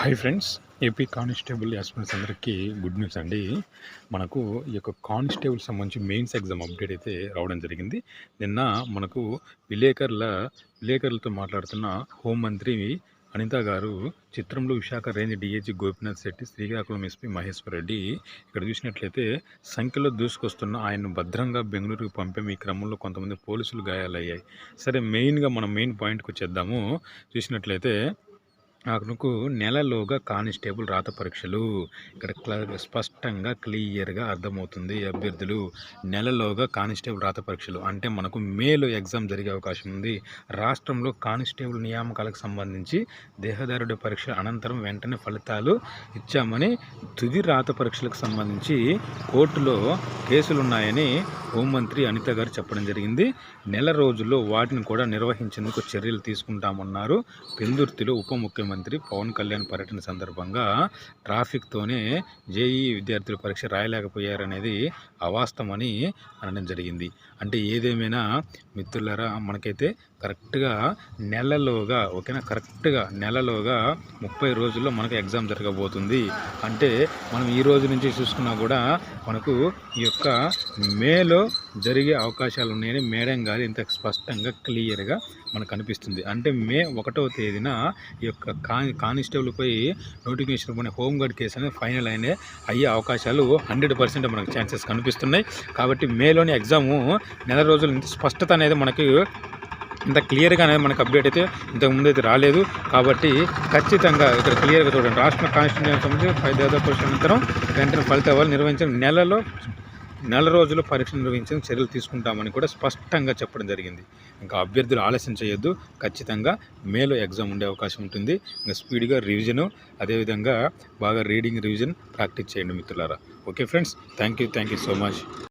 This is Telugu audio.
Hi friends AP constable aspirants అందరికీ గుడ్ న్యూస్ అండి. మనకు ఈ యొక్క కానిస్టేబుల్ సంబంధించి మెయిన్స్ ఎగ్జామ్ అప్డేట్ అయితే రావడం జరిగింది. నిన్న మనకు విలేకరుల విలేకరులతో మాట్లాడుతున్న హోంమంత్రి అనిత గారు చిత్రంలో Visakha range DIG Gopinath Shetty Srikakulam SP Maheshwar Reddy ఇక్కడ చూసినట్లయితే సంఖ్యలో దూసుకొస్తున్న ఆయన్ను భద్రంగా బెంగళూరుకు పంపే. ఈ క్రమంలో కొంతమంది పోలీసులు గాయాలయ్యాయి. సరే మెయిన్గా మనం మెయిన్ పాయింట్కి వచ్చేద్దాము. చూసినట్లయితే నాకు నెలలోగా కానిస్టేబుల్ రాత పరీక్షలు. ఇక్కడ క్ల- స్పష్టంగా క్లియర్గా అర్థమవుతుంది అభ్యర్థులు. నెలలోగా కానిస్టేబుల్ రాత పరీక్షలు. అంటే మనకు మేలో ఎగ్జామ్ జరిగే అవకాశం ఉంది. రాష్ట్రంలో కానిస్టేబుల్ నియామకాలకు సంబంధించి దేహదారుడి పరీక్ష అనంతరం వెంటనే ఫలితాలు ఇచ్చామని తుది రాత పరీక్షలకు సంబంధించి కోర్టులో కేసులున్నాయని హోంమంత్రి అనిత గారు చెప్పడం జరిగింది. నెల రోజుల్లో వాటిని కూడా నిర్వహించేందుకు చర్యలు తీసుకుంటామన్నారు. పెందుర్తిలో ఉప ముఖ్యమంత్రి పవన్ కళ్యాణ్ పర్యటన సందర్భంగా ట్రాఫిక్తోనే జేఈ విద్యార్థులు పరీక్ష రాయలేకపోయారనేది అవాస్తవమని అనడం జరిగింది. అంటే ఏదేమైనా మిత్రులారా మనకైతే కరెక్ట్గా నెలలోగా ఓకేనా? కరెక్ట్గా నెలలోగా ముప్పై రోజుల్లో మనకు ఎగ్జామ్ జరగబోతుంది. అంటే మనం ఈ రోజు నుంచి చూసుకున్నా కూడా మనకు ఈ యొక్క మేలో జరిగే అవకాశాలు ఉన్నాయని మేడం గారు ఇంత స్పష్టంగా క్లియర్గా మనకు కనిపిస్తుంది అంటే మే ఒకటవ తేదీన ఈ యొక్క కాని కానిస్టేబుల్పై నోటిఫికేషన్ పడిన హోంగార్డ్ కేసు అనేది ఫైనల్ అయిన అయ్యే అవకాశాలు హండ్రెడ్ పర్సెంట్ మనకు ఛాన్సెస్ కనిపిస్తున్నాయి. కాబట్టి మేలోని ఎగ్జాము నెల రోజుల నుంచి స్పష్టత అనేది మనకి ఇంత క్లియర్గా అనేది మనకు అప్డేట్ అయితే ఇంతకు ముందు అయితే రాలేదు. కాబట్టి ఖచ్చితంగా ఇక్కడ క్లియర్గా చూడండి. రాష్ట్ర కాన్స్టిట్యూషన్ సంబంధించి పై దాదాపు పరీక్ష అనంతరం వెంటనే ఫలితాలు నిర్వహించిన నెలలో నెల రోజులు పరీక్ష నిర్వహించిన చర్యలు తీసుకుంటామని కూడా స్పష్టంగా చెప్పడం జరిగింది. ఇంకా అభ్యర్థులు ఆలస్యం చేయొద్దు. ఖచ్చితంగా మేలో ఎగ్జామ్ ఉండే అవకాశం ఉంటుంది. ఇంకా స్పీడ్గా రివిజను అదేవిధంగా బాగా రీడింగ్ రివిజన్ ప్రాక్టీస్ చేయండి మిత్రులారా. Okay friends thank you thank you so much